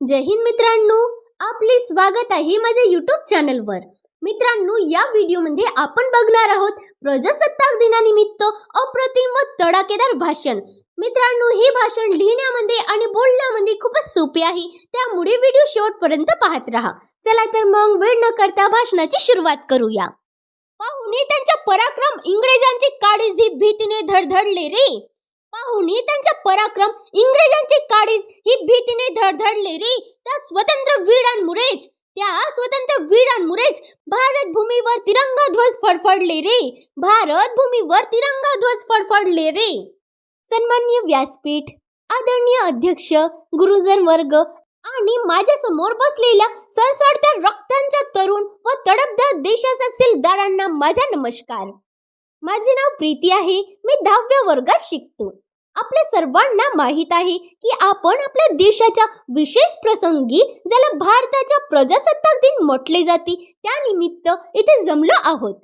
जय हिंद मित्रांनो आपले स्वागत आहे माझ्या युट्यूब चॅनलवर मित्रांनो या व्हिडिओमध्ये आपण बघणार आहोत प्रजासत्ताक दिनानिमित्त अप्रतिम व तडाखेदार भाषण. मित्रांनो हे भाषण लिहिण्यामध्ये आणि बोलण्यामध्ये खूपच सोपे आहे. त्यामुळे व्हिडिओ शेवटपर्यंत पाहत राहा. चला तर मग वेळ न करता भाषणाची सुरुवात करूया. पाहुणे त्यांच्या पराक्रम इंग्रजांचे काळीज ही भीतीने धडधडले रे. पाहुणे त्यांच्या पराक्रम इंग्रजांचे काळीज ही भीतीने धडधडले रे. त्या स्वतंत्र वीरांमुळेच त्या स्वतंत्र वीरांमुळेच भारत भूमीवर तिरंगा ध्वज फडफडले रे. भारत भूमीवर तिरंगा ध्वज फडफडले रे. सन्मान्य व्यासपीठ आदरणीय अध्यक्ष गुरुजन वर्ग आणि माझ्यासमोर बसलेल्या सरसडत्या रक्तांच्या तरुण व तडपदार देशाच्या सिलदारांना माझा नमस्कार. माझे नाव प्रीती आहे. मी दहाव्या वर्गात शिकतो. आपल्या सर्वांना माहीत आहे की आपण आपल्या देशाच्या विशेष प्रसंगी ज्याला भारताच्या प्रजासत्ताक दिन म्हटले जाते त्यानिमित्त इथे जमलो आहोत.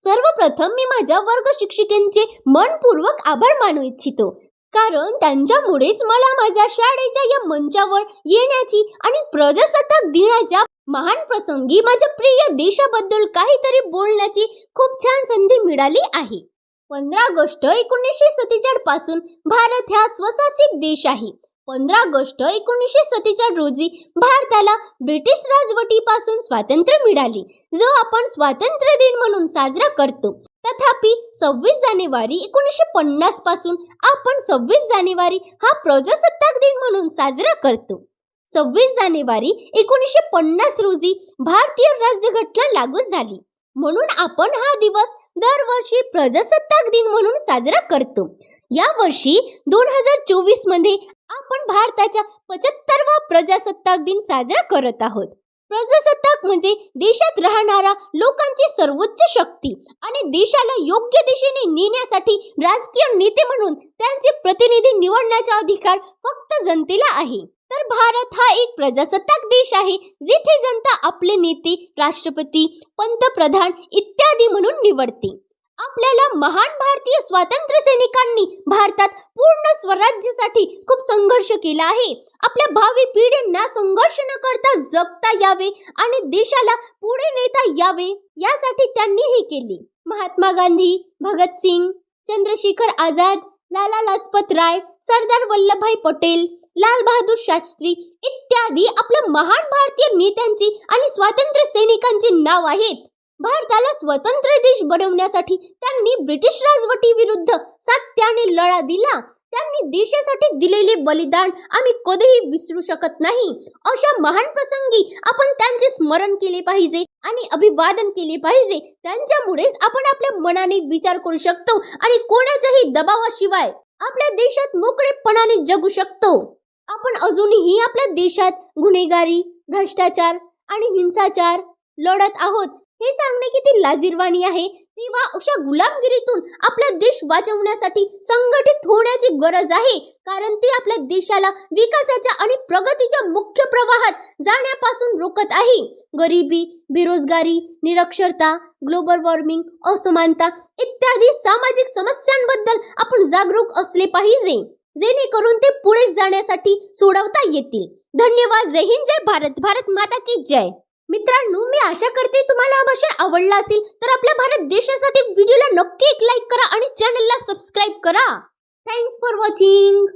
सर्वप्रथम मी माझ्या वर्ग शिक्षिकेंचे मनपूर्वक आभार मानू इच्छितो. कारण त्यांच्यामुळेच मला माझ्या शाळेच्या या मंचावर येण्याची आणि प्रजासत्ताक दिनाच्या महान प्रसंगी माझ्या प्रिय देशाबद्दल काहीतरी बोलण्याची खूप छान संधी मिळाली आहे. पंधरा ऑगस्ट एकोणीसशे सत्तेचाळपासून भारत हा स्वशासित देश आहे. पंधरा ऑगस्ट एकोणीसशे सत्तेचाळ रोजी भारताला ब्रिटिश राजवटीपासून स्वातंत्र्य मिळाले जो आपण स्वातंत्र्य दिन म्हणून साजरा करतो. तथापि सव्वीस जानेवारी एकोणीसशे पन्नासपासून आपण सव्वीस जानेवारी हा प्रजासत्ताक दिन म्हणून साजरा करतो. सव्वीस जानेवारी एकोणीसशे पन्नास रोजी भारतीय राज्यघटना लागू झाली. म्हणून आपण हा दिवस दरवर्षी प्रजासत्ताक दिन म्हणून साजरा करतो. या वर्षी दोन हजार चोवीसमध्ये आपण भारताच्या पंच्याहत्तरवा प्रजासत्ताक दिन साजरा करत आहोत. प्रजासत्ताक म्हणजे देशात राहणारा लोकांची सर्वोच्च शक्ती आणि देशाला योग्य दिशेने नेण्यासाठी राजकीय नेते म्हणून त्यांचे प्रतिनिधी निवडण्याचा अधिकार फक्त जनतेला आहे. तर भारत हा एक प्रजासत्ताक देश आहे जिथे जनता आपले नेते राष्ट्रपती पंतप्रधान इत्यादी म्हणून निवडते. आपल्याला महान भारतीय स्वातंत्र्य सैनिकांनी भारतात पूर्ण स्वराज्यासाठी खूप संघर्ष केला आहे. आपल्या भावी पिढ्यांना संघर्ष न करता जगता यावे आणि देशाला पुढे नेता यावे यासाठी त्यांनी हे केले. महात्मा गांधी भगतसिंग चंद्रशेखर आझाद लाला लाजपत राय सरदार वल्लभभाई पटेल लाल बहादूर शास्त्री इत्यादी आपल्या महान भारतीय नेत्यांची आणि स्वातंत्र्य सैनिकांचे नाव आहेत. भारताला स्वतंत्र देश बनवण्यासाठी त्यांनी ब्रिटिश राजवटी विरुद्ध सात्याने लढा दिला. त्यांनी देशासाठी दिलेले बलिदान आम्ही कधीही विसरू शकत नाही. अशा महान प्रसंगी आपण त्यांचे स्मरण केले पाहिजे आणि अभिवादन केले पाहिजे. त्यांच्यामुळेच आपण आपल्या मनाने विचार करू शकतो आणि कोणाच्याही दबावाशिवाय आपल्या देशात मोकळेपणाने जगू शकतो. आपण अजूनही आपल्या देशात गुन्हेगारी भ्रष्टाचार आणि हिंसाचार लढत आहोत हे सांगणे किती लाजीरवाणी आहे. तेव्हा अशा गुलामगिरीतून आपला देश वाचवण्यासाठी संघटित होण्याची गरज आहे. कारण ते आपल्या देशाला विकासाच्या आणि प्रगतीच्या मुख्य प्रवाहात जाण्यापासून रोखत आहे. गरिबी बेरोजगारी निरक्षरता ग्लोबल वॉर्मिंग असमानता इत्यादी सामाजिक समस्यांबद्दल आपण जागरूक असले पाहिजे. जेणेकरून ते पुढे जाण्यासाठी सोडवता येतील. धन्यवाद. जय हिंद जय भारत. भारत माता की जय. मित्रांनो मी आशा करते तुम्हाला हा भाषण आवडला असेल तर आपल्या भारत देशासाठी व्हिडिओला नक्की एक लाईक करा आणि चॅनलला सबस्क्राईब करा. Thanks for watching